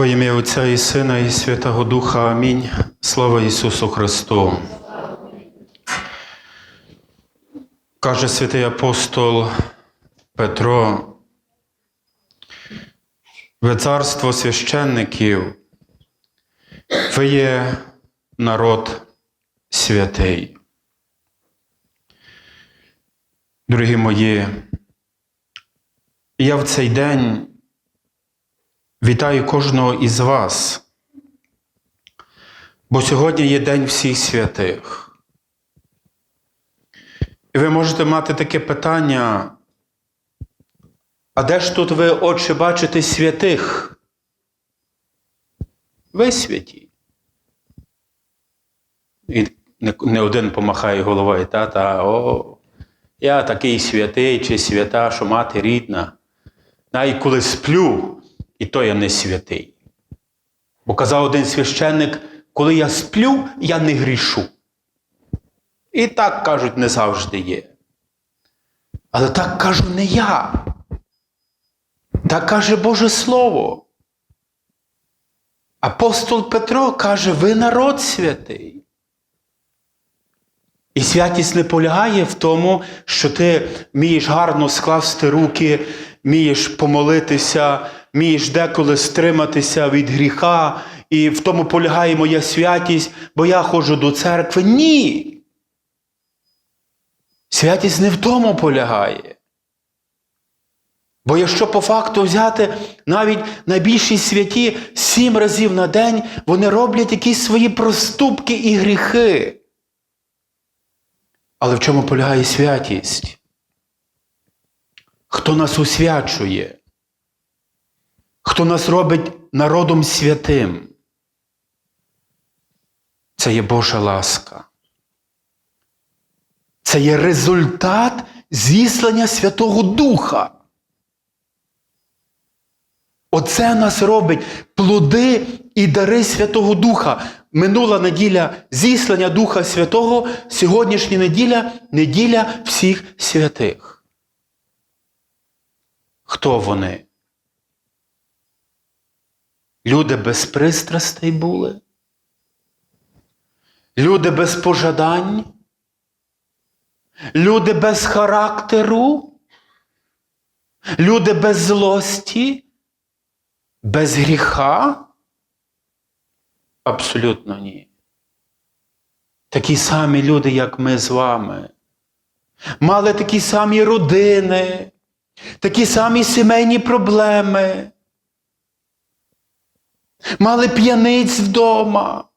Во ім'я Отця і Сина, і Святого Духа. Амінь. Слава Ісусу Христу. Каже святий апостол Петро, ви царство священників, ви є народ святий. Дорогі мої, я в цей день вітаю кожного із вас, бо сьогодні є День всіх святих. І ви можете мати таке питання, а де ж тут ви, отче, бачите святих? Ви святі. І не один помахає головою, тата, о, я такий святий чи свята, що мати рідна. Навіть коли сплю, і то я не святий. Бо казав один священник, коли я сплю, я не грішу. І так кажуть, не завжди є. Але так кажу не я. Так каже Боже Слово. Апостол Петро каже, ви народ святий. І святість не полягає в тому, що ти вмієш гарно скласти руки, вмієш помолитися, вмієш деколи стриматися від гріха, і в тому полягає моя святість, бо я ходжу до церкви. Ні. Святість не в тому полягає. Бо якщо по факту взяти навіть найбільші святі сім разів на день, вони роблять якісь свої проступки і гріхи. Але в чому полягає святість? Хто нас усвячує? Хто нас робить народом святим? Це є Божа ласка. Це є результат зіслання Святого Духа. Оце нас робить плоди і дари Святого Духа. Минула неділя зіслання Духа Святого, сьогоднішня неділя неділя всіх святих. Хто вони? Люди без пристрастей були? Люди без пожадань? Люди без характеру? Люди без злості? Без гріха? Абсолютно ні. Такі самі люди, як ми з вами. Мали такі самі родини, такі самі сімейні проблеми. Мали п'яниць вдома.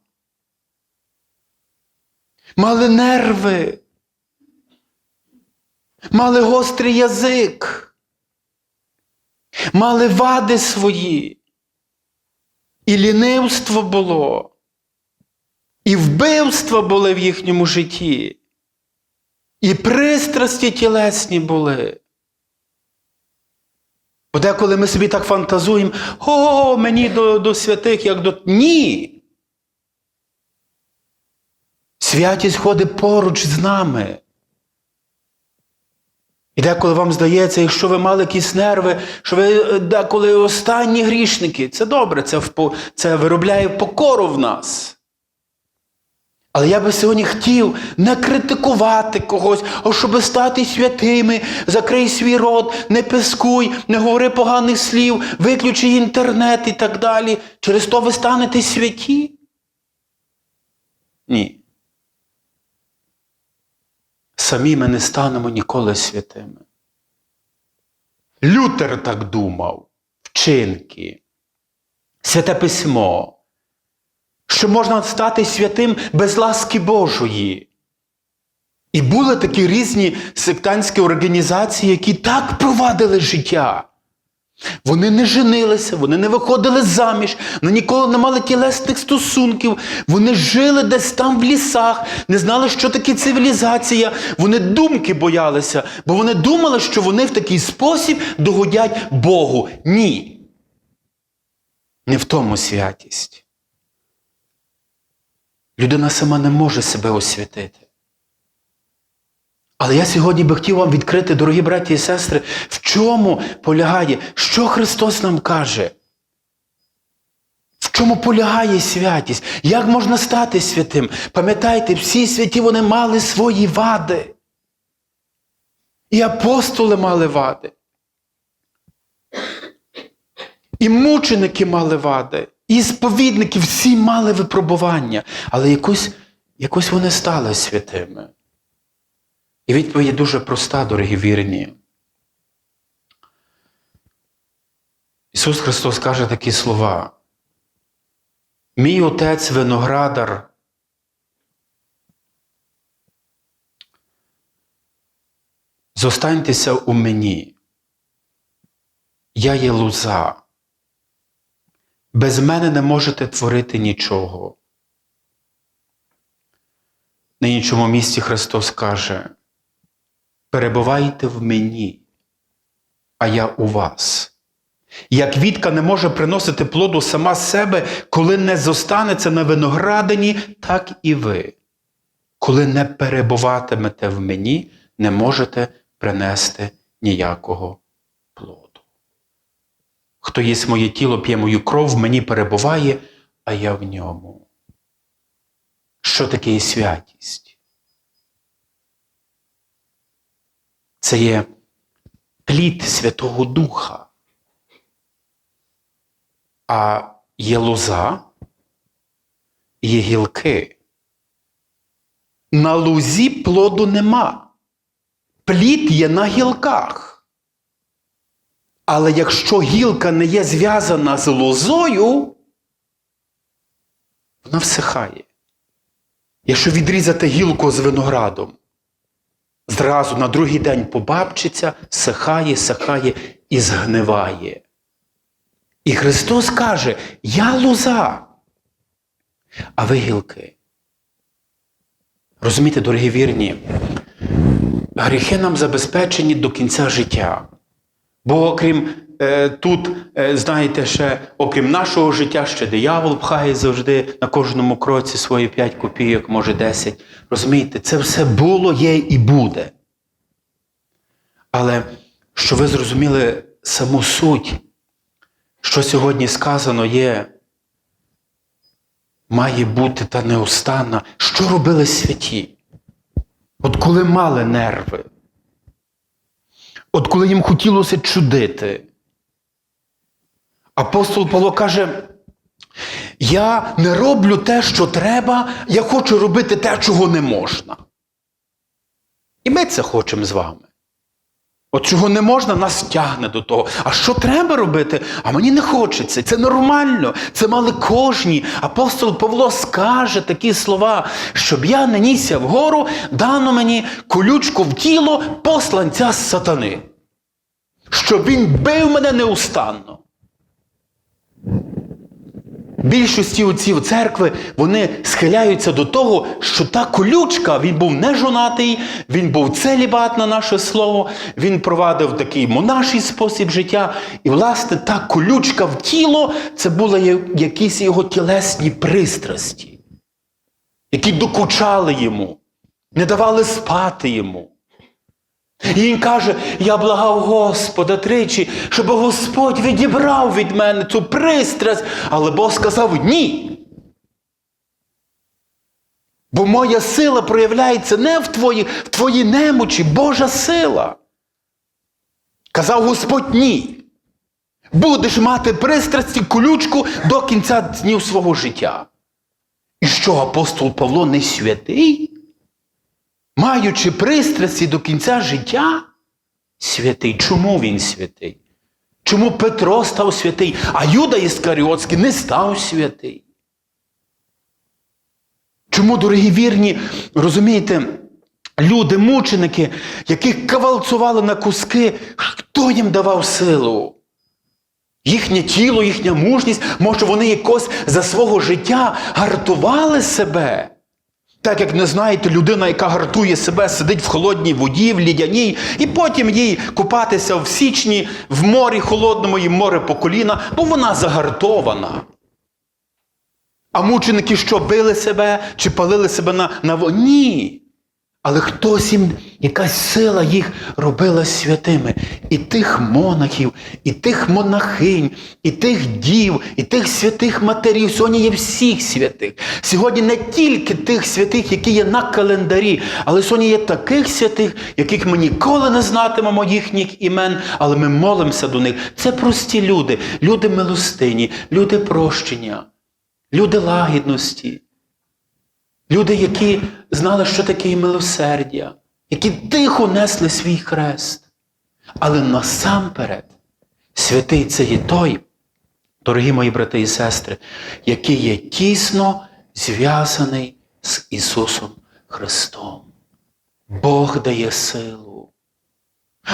Мали нерви. Мали гострий язик мали вади свої. І лінивство було, і вбивства були в їхньому житті, і пристрасті тілесні були. Бо деколи ми собі так фантазуємо, о, мені до, до святих, як до. Ні. Святість ходить поруч з нами. І деколи вам здається, якщо ви мали якісь нерви, що ви е, деколи останні грішники, це добре, це, впо, це виробляє покору в нас. Але я би сьогодні хотів не критикувати когось, а щоб стати святими, закрий свій рот, не пискуй, не говори поганих слів, виключи інтернет і так далі. Через то ви станете святі? Ні самі ми не станемо ніколи святими. Лютер так думав, вчинки, святе письмо, що можна стати святим без ласки Божої. І були такі різні сектантські організації, які так провадили життя. Вони не женилися, вони не виходили заміж, вони ніколи не мали тілесних стосунків. Вони жили десь там в лісах, не знали, що таке цивілізація. Вони думки боялися, бо вони думали, що вони в такий спосіб догодять Богу. Ні. Не в тому святість. Людина сама не може себе освятити. Але я сьогодні би хотів вам відкрити, дорогі браті і сестри, в чому полягає, що Христос нам каже. В чому полягає святість? Як можна стати святим? Пам'ятайте, всі святі вони мали свої вади. І апостоли мали вади. І мученики мали вади, і сповідники всі мали випробування, але якось, якось вони стали святими. І відповідь дуже проста, дорогі вірні. Ісус Христос каже такі слова. Мій отець виноградар. Зостаньтеся у мені. Я є луза. Без мене не можете творити нічого. На іншому місці Христос каже: перебувайте в мені, а я у вас. Як вітка не може приносити плоду сама себе, коли не зостанеться на виноградині, так і ви. Коли не перебуватимете в мені, не можете принести ніякого. Хто їсть моє тіло, п'є мою кров, мені перебуває, а я в ньому. Що таке є святість? Це є плід Святого Духа. А є лоза, є гілки. На лузі плоду нема. Плід є на гілках. Але якщо гілка не є зв'язана з лозою, вона всихає. Якщо відрізати гілку з виноградом, зразу на другий день побабчиться, сихає, сихає і згниває. І Христос каже: Я лоза, а ви гілки. Розумієте, дорогі вірні, гріхи нам забезпечені до кінця життя. Бо окрім е, тут, е, знаєте, ще, окрім нашого життя, ще диявол пхає завжди на кожному кроці свої 5 копійок, може 10. Розумієте, це все було, є і буде. Але що ви зрозуміли саму суть, що сьогодні сказано є, має бути та неустанна. Що робили святі? От коли мали нерви, от коли їм хотілося чудити. Апостол Павло каже, я не роблю те, що треба, я хочу робити те, чого не можна. І ми це хочемо з вами. От чого не можна, нас тягне до того. А що треба робити? А мені не хочеться. Це нормально. Це мали кожні. Апостол Павло скаже такі слова, щоб я не нісся вгору, дано мені колючку в тіло посланця сатани. Щоб він бив мене неустанно. Більшості отців церкви вони схиляються до того, що та колючка, він був не жонатий, він був целібат на наше слово, він провадив такий монаший спосіб життя. І, власне, та колючка в тіло це були якісь його тілесні пристрасті, які докучали йому, не давали спати йому. І він каже, я благав Господа тричі, щоб Господь відібрав від мене цю пристрасть, але Бог сказав ні. Бо моя сила проявляється не в твоїй в твої немочі, Божа сила. Казав Господь ні. Будеш мати пристрасті колючку до кінця днів свого життя. І що апостол Павло не святий? Маючи пристрасті до кінця життя, святий. Чому він святий? Чому Петро став святий, а Юда Іскаріотський не став святий? Чому, дорогі вірні, розумієте, люди, мученики, яких кавалцували на куски, хто їм давав силу? Їхнє тіло, їхня мужність, може, вони якось за свого життя гартували себе. Так як не знаєте, людина, яка гартує себе, сидить в холодній воді, в лідяній, і потім їй купатися в січні, в морі холодному і море по коліна, бо вона загартована. А мученики що били себе чи палили себе на на Ні. Але хтось їм, якась сила їх робила святими. І тих монахів, і тих монахинь, і тих дів, і тих святих матерів. Сьогодні є всіх святих. Сьогодні не тільки тих святих, які є на календарі, але сьогодні є таких святих, яких ми ніколи не знатимемо їхніх імен, але ми молимося до них. Це прості люди, люди милостині, люди прощення, люди лагідності. Люди, які знали, що таке милосердя, які тихо несли свій хрест. Але насамперед, святий це є той, дорогі мої брати і сестри, який є тісно зв'язаний з Ісусом Христом. Бог дає силу.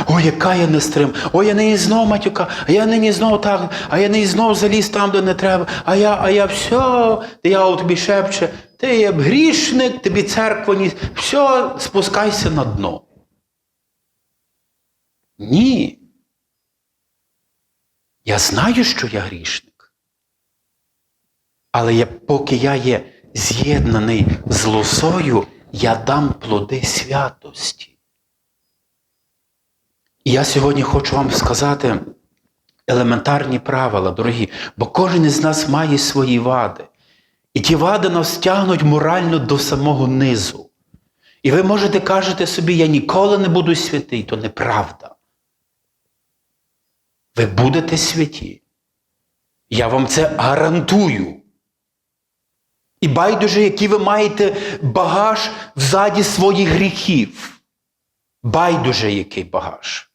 Ой, яка я не стрим, ой, я нині знов матюка, а я нині знов так, а я нині знов заліз там, де не треба, а я, а я все, диявол тобі шепче, ти є грішник, тобі церква ні, все, спускайся на дно. Ні. Я знаю, що я грішник. Але я, поки я є з'єднаний з лосою, я дам плоди святості. І я сьогодні хочу вам сказати елементарні правила, дорогі, бо кожен із нас має свої вади. І ті вади нас тягнуть морально до самого низу. І ви можете кажете собі, я ніколи не буду святий, то неправда. Ви будете святі. Я вам це гарантую. І байдуже, який ви маєте багаж взаді своїх гріхів. Байдуже, який багаж.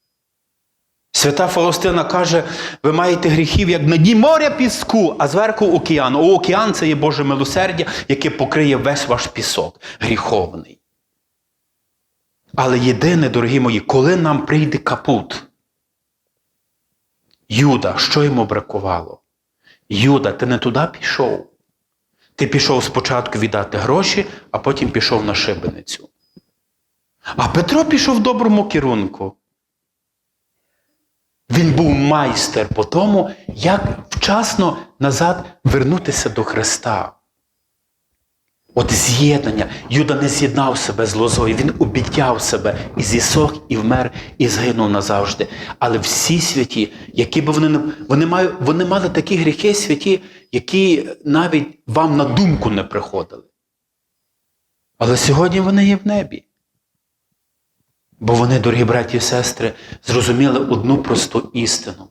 Свята Фаустина каже, ви маєте гріхів, як на дні моря піску, а зверху океан. О, океан це є Боже милосердя, яке покриє весь ваш пісок гріховний. Але єдине, дорогі мої, коли нам прийде капут, Юда, що йому бракувало? Юда, ти не туди пішов. Ти пішов спочатку віддати гроші, а потім пішов на шибеницю. А Петро пішов в доброму керунку. Він був майстер по тому, як вчасно назад вернутися до Христа. От з'єднання. Юда не з'єднав себе з лозою, він обітяв себе і зісох, і вмер, і згинув назавжди. Але всі святі, які б вони вони, мали, вони мали такі гріхи святі, які навіть вам на думку не приходили. Але сьогодні вони є в небі. Бо вони, дорогі браті і сестри, зрозуміли одну просту істину.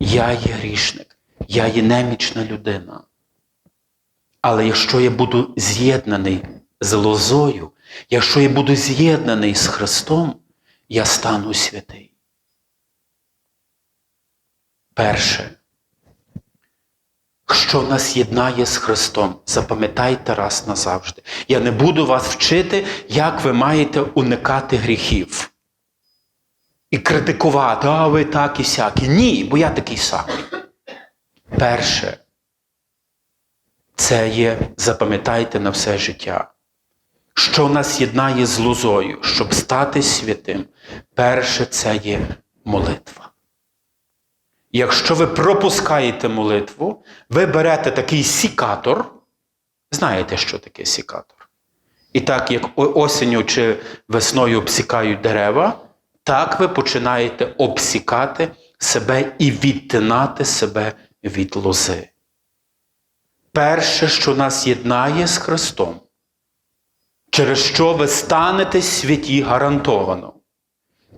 Я є грішник, я є немічна людина. Але якщо я буду з'єднаний з лозою, якщо я буду з'єднаний з Христом, я стану святий. Перше, що нас єднає з Христом, запам'ятайте раз назавжди. Я не буду вас вчити, як ви маєте уникати гріхів. І критикувати, а ви так і сякі. Ні, бо я такий самий. Перше, це є, запам'ятайте на все життя. Що нас єднає з лозою, щоб стати святим, перше це є молитва. Якщо ви пропускаєте молитву, ви берете такий сікатор. Знаєте, що таке сікатор? І так, як осінню чи весною обсікають дерева, так ви починаєте обсікати себе і відтинати себе від лози. Перше, що нас єднає з Христом, через що ви станете святі гарантовано,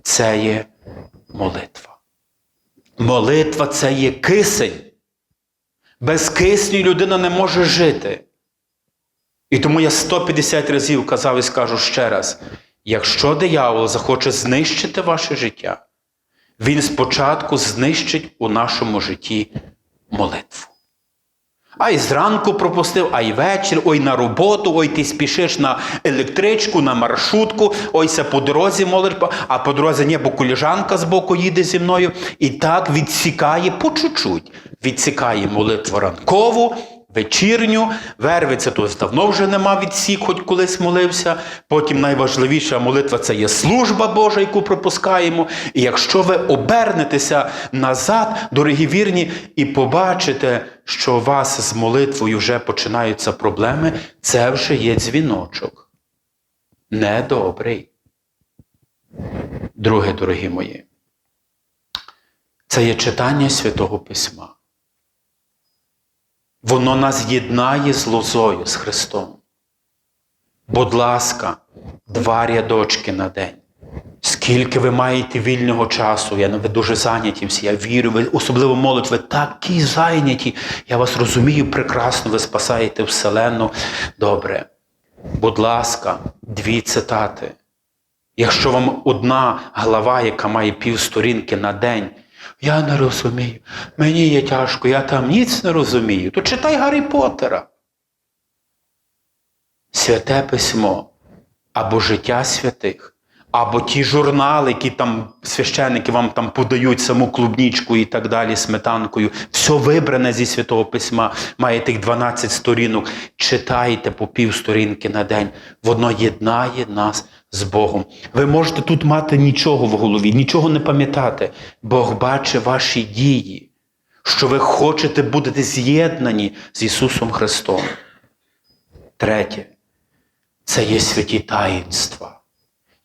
це є молитва. Молитва це є кисень. Без кисню людина не може жити. І тому я 150 разів казав і скажу ще раз: якщо диявол захоче знищити ваше життя, він спочатку знищить у нашому житті молитву. А й зранку пропустив, а й вечір, ой на роботу, ой ти спішиш на електричку, на маршрутку, ой це по дорозі молиш, а по дорозі ні, бо коліжанка з боку їде зі мною. І так відсікає по чуть-чуть. Відсікає молитву ранкову, вечірню, вервиться, то давно вже нема відсік, хоч колись молився. Потім найважливіша молитва це є служба Божа, яку пропускаємо. І якщо ви обернетеся назад, дорогі вірні, і побачите, що у вас з молитвою вже починаються проблеми, це вже є дзвіночок. недобрий. Друге, дорогі мої, це є читання Святого Письма. Воно нас єднає з лозою, з Христом. Будь ласка, два рядочки на день. Скільки ви маєте вільного часу, я ви дуже зайняті всі, я вірю, ви особливо молодь, ви такі зайняті. Я вас розумію прекрасно, ви спасаєте Вселенну. Добре. Будь ласка, дві цитати. Якщо вам одна глава, яка має півсторінки на день, я не розумію, мені є тяжко, я там ніц не розумію, то читай Гаррі Поттера. Святе письмо або життя святих, або ті журнали, які там священники вам там подають саму клубнічку і так далі, сметанкою. Все вибране зі святого письма, має тих 12 сторінок. Читайте по пів сторінки на день. Воно єднає нас з Богом. Ви можете тут мати нічого в голові, нічого не пам'ятати. Бог бачить ваші дії, що ви хочете бути з'єднані з Ісусом Христом. Третє це є святі таїнства,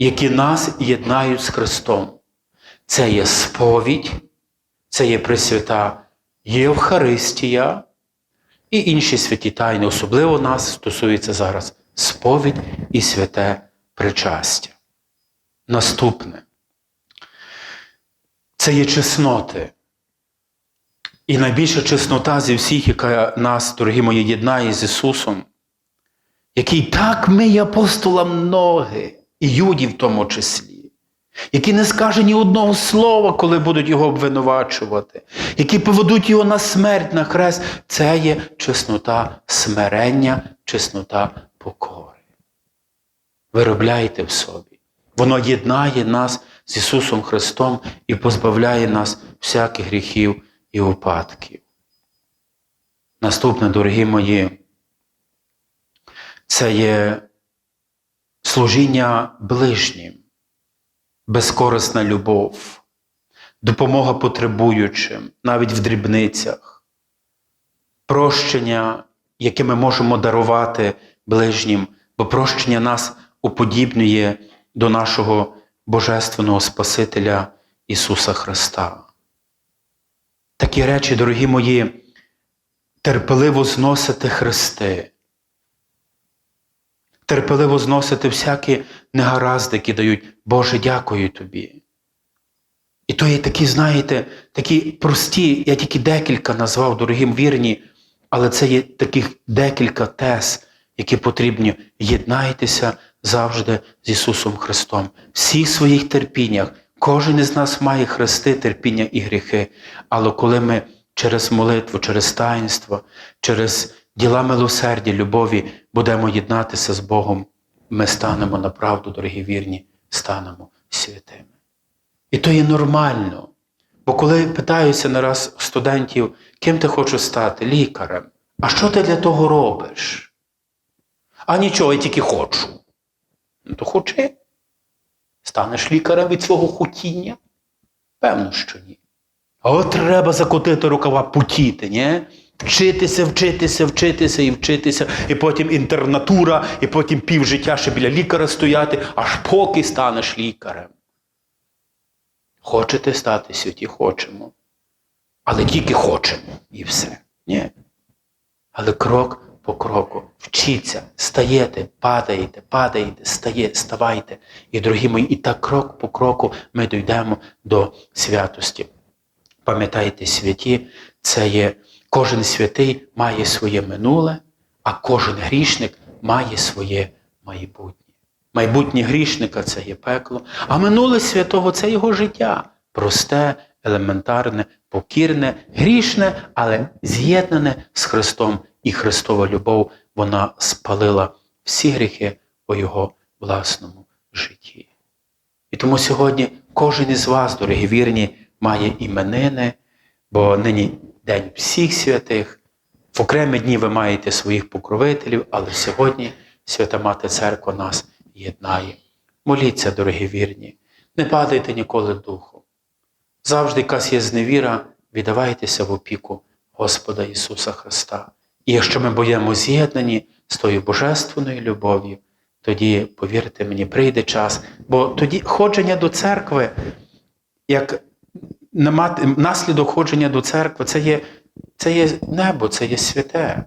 які нас єднають з Христом. Це є сповідь, це є Пресвята Євхаристія і інші святі тайни. Особливо нас стосується зараз сповідь і святе причастя. Наступне це є чесноти. І найбільша чеснота зі всіх, яка нас, дорогі мої, єднає з Ісусом, який так миє апостолам ноги, і Юді в тому числі, який не скаже ні одного слова, коли будуть його обвинувачувати, які поведуть його на смерть, на хрест, це є чеснота смирення, чеснота покори. Виробляйте в собі. Воно єднає нас з Ісусом Христом і позбавляє нас всяких гріхів і упадків. Наступне, дорогі мої, це є служіння ближнім, безкорисна любов, допомога потребуючим, навіть в дрібницях, прощення, яке ми можемо дарувати ближнім, бо прощення нас уподібнює до нашого Божественного Спасителя Ісуса Христа. Такі речі, дорогі мої, терпеливо зносити хрести, терпеливо зносити всякі негаразди, які дають, Боже, дякую тобі. І то є такі, знаєте, такі прості, я тільки декілька назвав, дорогим вірні, але це є таких декілька тез, які потрібні. Єднайтеся завжди з Ісусом Христом. В всіх своїх терпіннях. Кожен із нас має хрести, терпіння і гріхи. Але коли ми через молитву, через таїнство, через діла милосердя, любові будемо єднатися з Богом, ми станемо на правду, дорогі вірні, станемо святими. І то є нормально. Бо коли питаюся не раз студентів, ким ти хочеш стати? Лікарем. А що ти для того робиш? А нічого, я тільки хочу. Ну, то хочи. Станеш лікарем від свого хотіння? Певно, що ні. А от треба закотити рукава, путіти, ні? Вчитися, вчитися, вчитися і вчитися, і потім інтернатура, і потім півжиття ще біля лікаря стояти, аж поки станеш лікарем. Хочете стати святі? Хочемо. Але тільки хочемо і все. Ні. Але крок по кроку. Вчіться, стаєте, падаєте, падаєте, стає, ставайте. І, дорогі мої, і так крок по кроку ми дійдемо до святості. Пам'ятайте, святі, це є кожен святий має своє минуле, а кожен грішник має своє майбутнє. Майбутнє грішника це є пекло, а минуле святого це його життя. Просте, елементарне, покірне, грішне, але з'єднане з Христом. І Христова любов вона спалила всі гріхи у Його власному житті. І тому сьогодні кожен із вас, дорогі вірні, має іменини, бо нині День всіх святих. В окремі дні ви маєте своїх покровителів, але сьогодні Свята Мати Церква нас єднає. Моліться, дорогі вірні, не падайте ніколи духом. Завжди якась є зневіра, віддавайтеся в опіку Господа Ісуса Христа. І якщо ми будемо з'єднані з тою божественною любов'ю, тоді, повірте мені, прийде час. Бо тоді ходження до церкви, як наслідок ходження до церкви, це є, це є небо, це є святе.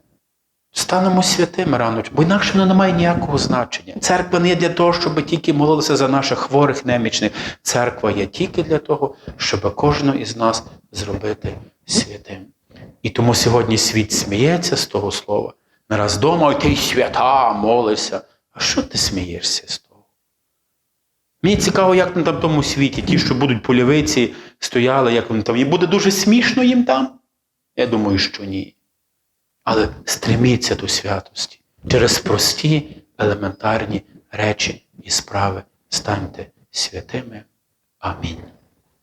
Станемо святими рано, бо інакше воно не має ніякого значення. Церква не є для того, щоб тільки молилися за наших хворих, немічних. Церква є тільки для того, щоб кожного із нас зробити святим. І тому сьогодні світ сміється з того слова. Не раз дома, ти свята, молишся. А що ти смієшся з того? Мені цікаво, як на тому світі, ті, що будуть по стояли, як вони там. І буде дуже смішно їм там? Я думаю, що ні. Але стреміться до святості. Через прості, елементарні речі і справи станьте святими. Амінь.